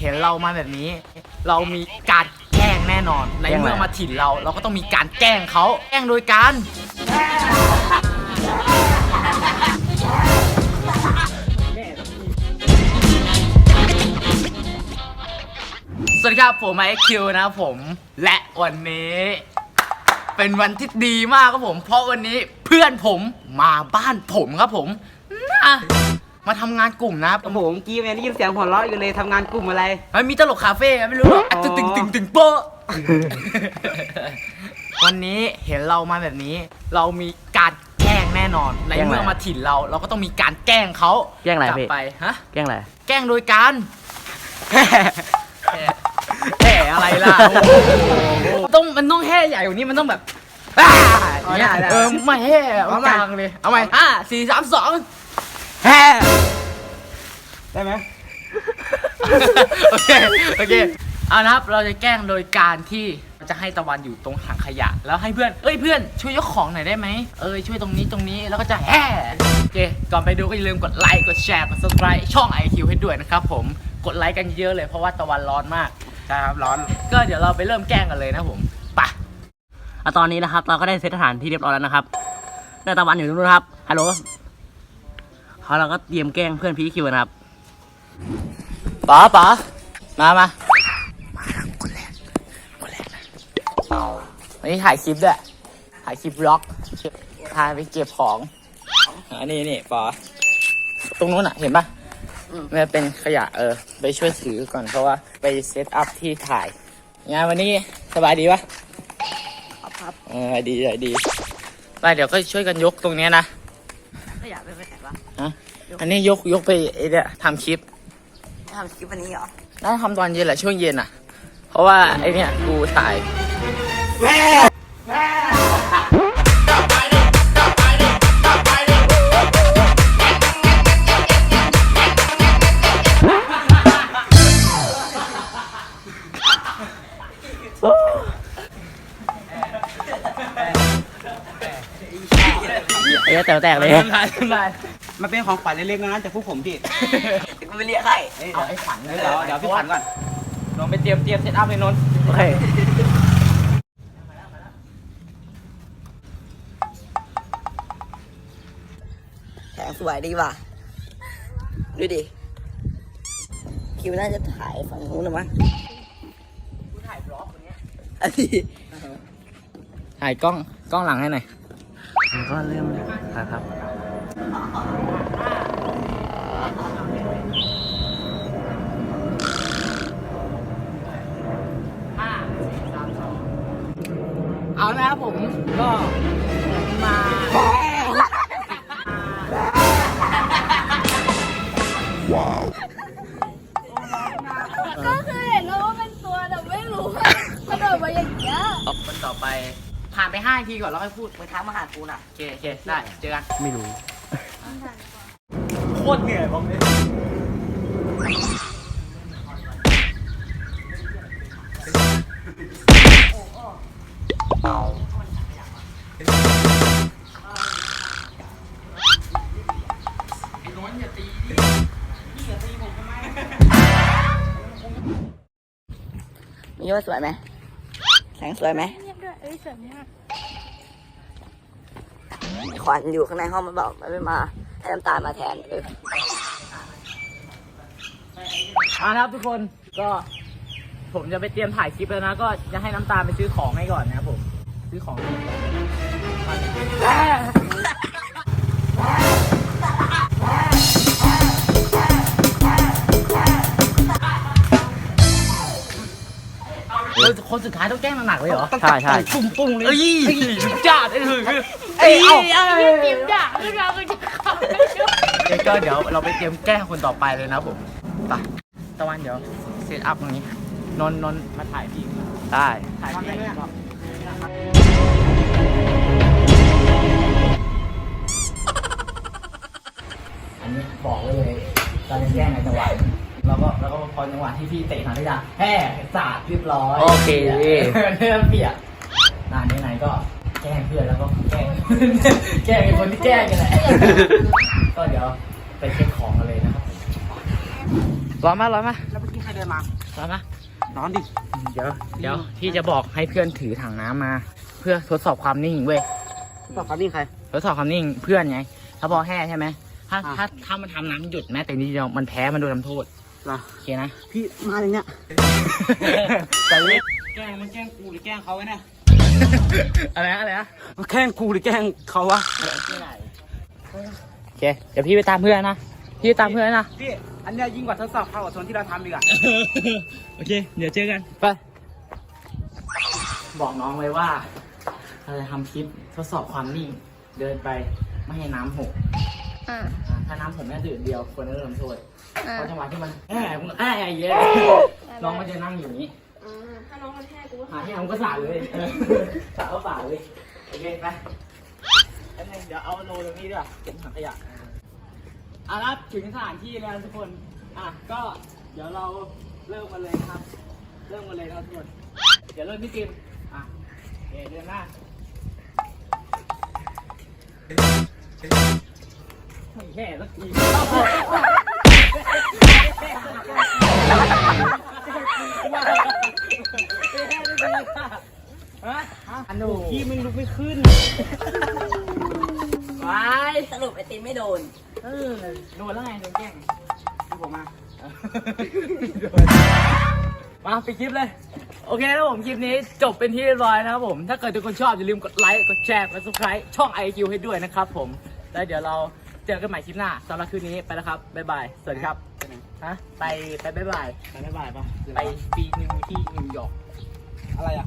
เห็นเรามาแบบนี้ เรามีการแกล้งแน่นอนในเมื่อมาถิ่นเรา เราก็ต้องมีการแกล้งเขาแกล้งโดยการสวัสดีครับผมไอคิวนะผม และวันนี้ เป็นวันที่ดีมากครับผม เพราะวันนี้เพื่อนผมมาบ้านผมครับผมอะ มาทำงานกลุ่มนะครับโอ้โหเมื่อกี้แม่ได้ยินเสียงหัวเราะอยู่เลยทำงานกลุ่มอะไรมันมีตลกคาเฟ่อะไม่รู้หรอกอ๋อ ตึงตึงตึงตึงโป๊ะ วันนี้เห็นเรามาแบบนี้ เรามีการแกล้งแน่นอนในแกล้งอะไรเมื่อมาถิ่นเรา เราก็ต้องมีการแกล้งเขาแกล้งอะไรกลับพี่ไปฮะ แกล้งอะไร แกล้งโดยการแห่แห่อะไรล่ะโอ้โหต้องมันต้องแห่ใหญ่กว่านี้มันต้องแบบอ่าอย่างเงี้ยได้ได้เออไม่แห่เอาเอาใหม่ กลางเลยเอาใหม่ห้าสี่สามสอง แห่ได้ไหมโอเคโอเคเอานะครับเราจะแกล้งโดยการที่จะให้ตะวันอยู่ตรงถังขยะ แล้วให้เพื่อนเอ้ยเพื่อนช่วยยกของหน่อยได้ไหมเอ้ยช่วยตรงนี้ตรงนี้แล้วก็จะแห่โอเคก่อนไปดูก็อย่าลืมกดไลค์กดแชร์กด subscribe ช่อง IQ ให้ด้วยนะครับผมกดไลค์กันเยอะเลยเพราะว่าตะวันร้อนมากใช่ครับร้อน ก็เดี๋ยวเราไปเริ่มแกล้งกันเลยนะผมไปะอะตอนนี้นะครับเราก็ได้เซตสถานที่เรียบร้อยแล้วนะครับหน้าตะวันอยู่ตรงนู้นครับฮัลโหล เขาเราก็เตรียมแกล้งเพื่อนพี่คิวนะครับป๋าป๋ามามาวันนี้ถ่ายคลิปด้วยถ่ายคลิปบล็อกพาไปเก็บของอันนี้นี่ป๋าตรงนู้นอะ เห็นปะมันจะเป็นขยะเออ ไปช่วยถือก่อนเพราะว่าไปเซตอัพที่ถ่ายงานวันนี้สบายดีปะครับเออดีดีดีไปเดี๋ยวก็ช่วยกันยกตรงเนี้ยนะ ขยะไปไปไหนวะ ฮะ อันนี้ยกยกไปไอ้เนี่ยทำคลิปทำคลิปวันนี้เหรอน่าจะทำตอนเย็นแหละช่วงเย็นอะ เพราะว่าไอเนี่ยกูถ่ายเอ๊ะแตวแตกเลยถ่ายถ่าย มันเป็นของขวัญเล็กๆนะจากพวกผมพี่เดี๋ยวกูไปเรียกให้เอาไอ้ขวัญเดี๋ยวเดี๋ยวพี่ขวัญก่อนลองไปเตรียมเตรียมเซตอัพเลยนนท์โอเคแสงสวยดีว่ะ ดูดิ คิวน่าจะถ่ายฝั่งนู้นหรือมั้งกูถ่ายบล็อกวันเนี้ยอันนี้ถ่ายกล้องกล้องหลังให้หน่อยก็เริ่มเลยครับ ห้าสี่สามสอง เอานะครับผมก็มาก็คือเห็นแล้วว่าเป็นตัวแต่ไม่รู้ว่ากระโดดมาอย่างเงี้ยคนต่อไปผ่านไปห้านาทีก่อนแล้วค่อยพูดมึงทักมาหากูน่ะโอเคโอเคได้เจอกันไม่รู้โคตรเหนื่อยผมเลย มีว่าสวยไหมแสงสวยไหมเงียบด้วยเอ้ยสวยมากขวัญอยู่ข้างในห้องมันบอกมันไม่มาให้น้ำตาลมาแทนเออเอาละครับทุกคนก็ผมจะไปเตรียมถ่ายคลิปแล้วนะ ก็จะให้น้ำตาลไปซื้อของให้ก่อนนะครับผม ซื้อของเอ อคนสุดท้ายต้องแกล้งหนักๆเลยเหรอ ใช่ใช่ ปุ้งปุ้งเลยเอ้ยจ้าดไอ้ถือเอ้ยเอายิ้มด่าขึ้นมาคือจะขับไม่ได้เดี๋ยวก็เดี๋ยวเราไปเตรียมแกล้งคนต่อไปเลยนะผมไปตะวันเดี๋ยวเซตอัพตรงนี้นนท์นนท์มาถ่ายพี่ได้ถ่ายพี่ พอจังหวะที่พี่เตะหางได้ดังแห่สาดเรียบร้อยโอเคเนื้อเปียกนานไหนๆก็แกล้งเพื่อนแล้วก็แกล้ง แกล้งไอ้คนที่แกล้งกันแหละ ก็เดี๋ยวไปเช็คของกันเลยนะครับร้อนมากร้อนมากแล้วเมื่อกี้ใครเดินมามาปะนอนดิ เดี๋ยวเดี๋ยวพี่จะบอกให้เพื่อนถือถังน้ำมา เพื่อทดสอบความนิ่งเว้ย บอกครับนี่ใคร ทดสอบความนิ่งเพื่อนไง ถ้าพอแห่ใช่ไหมถ้าอะ ถ้าถ้ามันทำน้ำหยุดแม้แต่นิดเดียวมันแพ้มันโดนทำโทษ เหรอโอเคนะ พี่มาอย่างเนี้ยแต่เล็กแกล้งมันแกล้งกูหรือแกล้งเขาไว้เนี่ยอะไรนะอะไรนะมันแกล้งกูหรือแกล้งเขาวะโอเคเดี๋ยวพี่ไปตามเพื่อนนะ พี่ไปตามเพื่อนนะ พี่อันเนี้ยยิ่งกว่าทดสอบภาคอดทนที่เราทำอีกอะโอเค เดี๋ยวเจอกันไปบอกน้องไว้ว่าเราจะทำคลิปทดสอบความนิ่ง เดินไปไม่ให้น้ำหกอ่าอะ ถ้าน้ำผมแค่ดื่มเดียวควรจะโดนทำโทษอ่าเพราะจังหวะที่มันแอบมึงแอบเยอะน้องมันจะนั่งอยู่อย่างนี้อ่าถ้าน้องมันแท้กูก็หาที่เอาก็สาดเลยเออสาดก็สาดเลยโอเคไปแล้วนึงเดี๋ยวเอาโลตรงนี้ด้วยเก็บถังขยะอะครับถึงสถานที่แล้วทุกคนอะก็เดี๋ยวเราเริ่มกันเลยนะครับ เริ่มกันเลยนะครับทุกคนเดี๋ยวเริ่มที่จิมอะโอเคเดินหน้าไม่ แย่สักทีอันนูพี่มึงลุกไม่ขึ้นไปสรุปไอติมไม่โดน เออ โดนแล้วไง โดนแกล้งพี่ผมมา มาปิดคลิปเลย โอเคแล้วผมคลิปนี้จบเป็นที่เรียบร้อยนะครับผม ถ้าเกิดทุกคนชอบอย่าลืมกดไลค์ กดแชร์ กด subscribe ช่อง IQ ให้ด้วยนะครับผม แล้วเดี๋ยวเรา เจอกันใหม่คลิปหน้าสำหรับคืนนี้ไปแล้วครับ บ๊ายบาย สวัสดีครับฮะ ไปไปบ๊ายบาย ไปบ๊ายบายป่ะไปปีหนึ่งที่นิวยอร์ก อะไรอะ